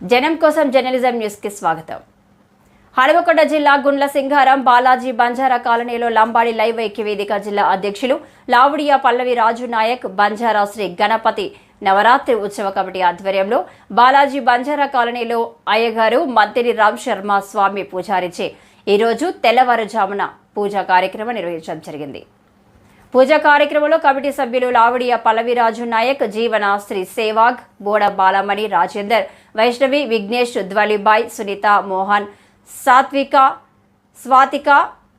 జనం కోసం జర్నలిజం న్యూస్కి స్వాగతం. హనుమకొండ జిల్లా గుండ్ల సింగారం బాలాజీ బంజారా కాలనీలో లంబాడి లైవ్ ఐక్యవేదిక జిల్లా అధ్యక్షులు లావుడియా పల్లవి రాజు నాయక్ బంజారా శ్రీ గణపతి నవరాత్రి ఉత్సవ కమిటీ ఆధ్వర్యంలో బాలాజీ బంజారా కాలనీలో అయ్యగారు మంత్రి రామ్ శర్మ స్వామి పూజారిచే ఈరోజు తెల్లవారుజామున పూజా కార్యక్రమం నిర్వహించడం జరిగింది. పూజా కార్యక్రమంలో కమిటీ సభ్యులు లావుడియా పల్లవిరాజు నాయక్ జీవన శ్రీ సేవాగ్ బోడ బాలమణి రాజేందర్ వైష్ణవి విఘ్నేష్ ధ్వలిబాయ్ సునీత మోహన్ సాత్విక స్వాతిక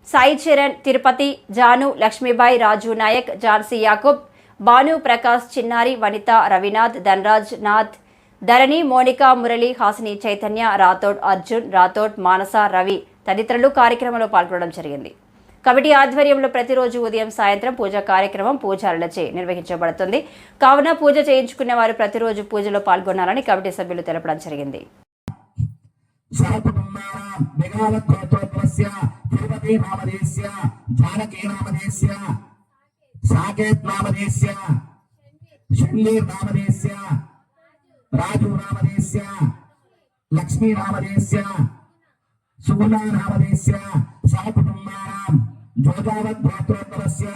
సాయి చరణ్ తిరుపతి జాను లక్ష్మీబాయి రాజు నాయక్ జాన్సీ యాకూబ్ భాను ప్రకాష్ చిన్నారి వనిత రవినాథ్ ధనరాజ్ నాథ్ ధరణి మోనికా మురళి హాసిని చైతన్య రాథోడ్ అర్జున్ రాథోడ్ మానస రవి తదితరులు కార్యక్రమంలో పాల్గొనడం జరిగింది. కమిటీ ఆధ్వర్యంలో ప్రతిరోజు ఉదయం సాయంత్రం పూజా కార్యక్రమం పూజారులచే నిర్వహించబడుతుంది. కావున పూజ చేయించుకునే వారు ప్రతిరోజు పూజలో పాల్గొనాలని కమిటీ సభ్యులు తెలపడం జరిగింది. సహకుటుంబానాం మెగావత్కోత్రోత్వస్య తిరుపతి సాకేత్ రాజు లక్ష్మీ సుగుణా సహకుటుంబానాం. జోజావత్ గోత్రోత్తరస్య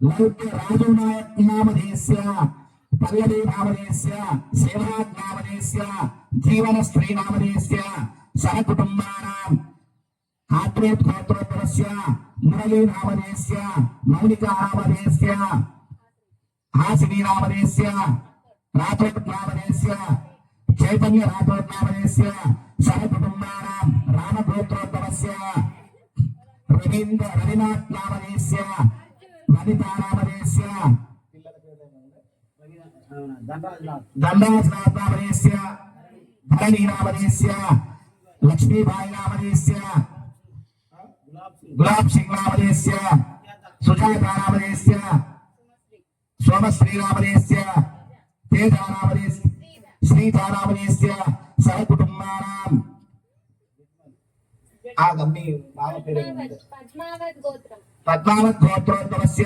లౌక్య రాజు నాయక్ నామధేస్య పల్లవి నామధేస్య సేవరాజ్ నామధేస్య జీవన స్త్రీ నామధేస్య సహకుటుంబానాం ఆత్రేత్ గోత్రోత్తరస్య మురళీ నామధేస్య మౌనికా నామధేస్య హాసిని నామధేస్య నామధేస్య చైతన్య నామధేస్య సహకుటుంబానాం రామగోత్రోత్తరస్య రవీంద్ర రవినాథ్ నామధేస్య లలితా నామధేస్య దండాజ్ నామధేస్య ధరణి నామధేస్య లక్ష్మీబాయి నామధేస్య గులాబ్ సింగ్ నామధేస్య సుజాత నామధేస్య సోమశ్రీ నామధేస్య తేజ నామధేస్య శ్రీజ నామధేస్య సహకుటుంబానాం ఆ గమ్మి మామ పేరు? పద్మావత్ గోత్రం. పద్మావత్ గోత్రోద్భవస్య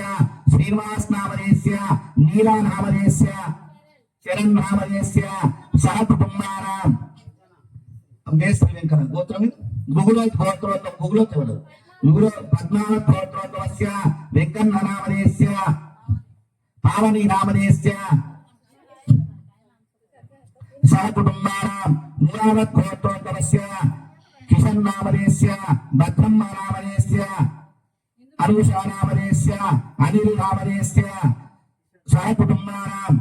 శ్రీనివాస్ నామధేస్య నీలా నామధేస్య చరణ్ నామధేస్య సహకుటుంబానాం మేస్త్రి వెంకట గోత్రం గుగులోత్ గోత్రోత్వం గుగులోత్ ఎవడు గుగులో పద్మావత్ గోత్రోద్భవస్య వెంకన్న నామధేస్య పావని నామధేస్య సహకుటుంబానాం మూలావత్ గోత్రోద్భవస్య కిషన్ నామధేస్య భద్రమ్మ నామధేస్య అనుషా నామధేస్య అనిల్ నామధేస్య సహకుటుంబానాం.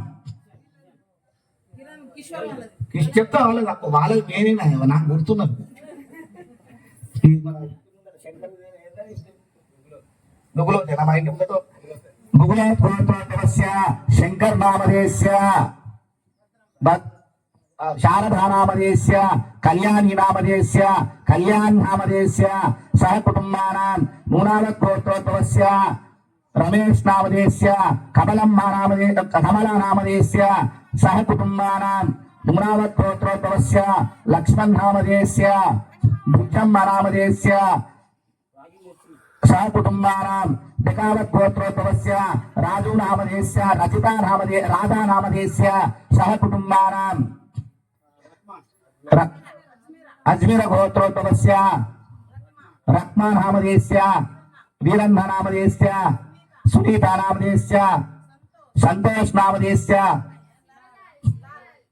కిష్ చెప్తా వాళ్ళకి నాకు వాళ్ళకి నేనేనా నాకు గుర్తున్నది. ఈ గుగులో మా ఇంటి ముందట గుగులో గోత్రోద్భవస్య శంకర్ నామధేస్య భక్- ఆ, శారదా నామధేస్య కళ్యాణి నామధేస్య కళ్యాణ్ నామధేస్య సహకుటుంబానాం మూనావత్ గోత్రోద్భవస్య రమేష్ నామధేస్య కమలమ్మ నామధే కమల నామధేస్య సహకుటుంబానాం మూనావత్ గోత్రోద్భవస్య లక్ష్మణ్ నామధేస్య బుద్ధమ్మ నామధేస్య సహకుటుంబానాం బికావత్ గోత్రోద్భవస్య రాజు నామధేస్య రచితా నామధే రాధా నామధేస్య సహకుటుంబానాం ర- అజ్మీర గోత్రోద్భవస్య రత్మా నామధేస్య వీరన్న నామధేస్య సునీత నామధేస్య సంతోష్ నామధేస్య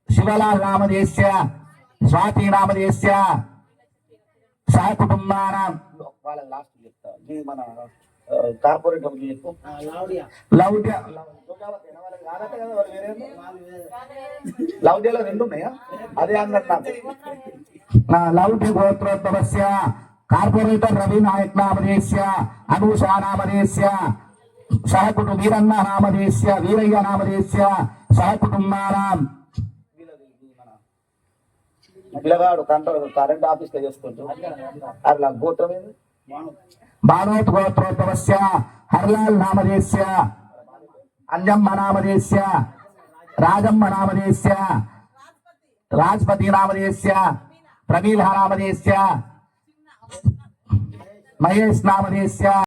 శివలాల్ నామధేస్య స్వాతి నామధేస్య సహకుటుంబానాం వాళ్ళ లాస్ట్ చెప్తా. ఇది మన కార్పొరేట్ చెప్పు. లౌడ్య లౌడ్యలో రెండు ఉన్నాయా అదే అన్నట్టు నాకు. లౌడ్య గోత్రోద్భవస్య కార్పొరేటర్ రవి నాయక్ నామధేస్య అనూషా నామధేస్య సహకుటు వీరన్న నామధేస్య వీరయ్య నామధేస్య సహకుటుంబానాం పిల్లగాడు కంట్రోల్ కరెంట్ ఆఫీస్లో చేసుకుంటూ అట్లా గోత్రం ఏంది? బాణోత్ గోత్రోద్భవస్య హర్లాల్ నామధేస్య అంజమ్మ నామధేస్య రాజమ్మ నామధేస్య రాజ్పతి నామధేస్య ప్రమీల నామధేస్య మహేష్ నామధేస్య.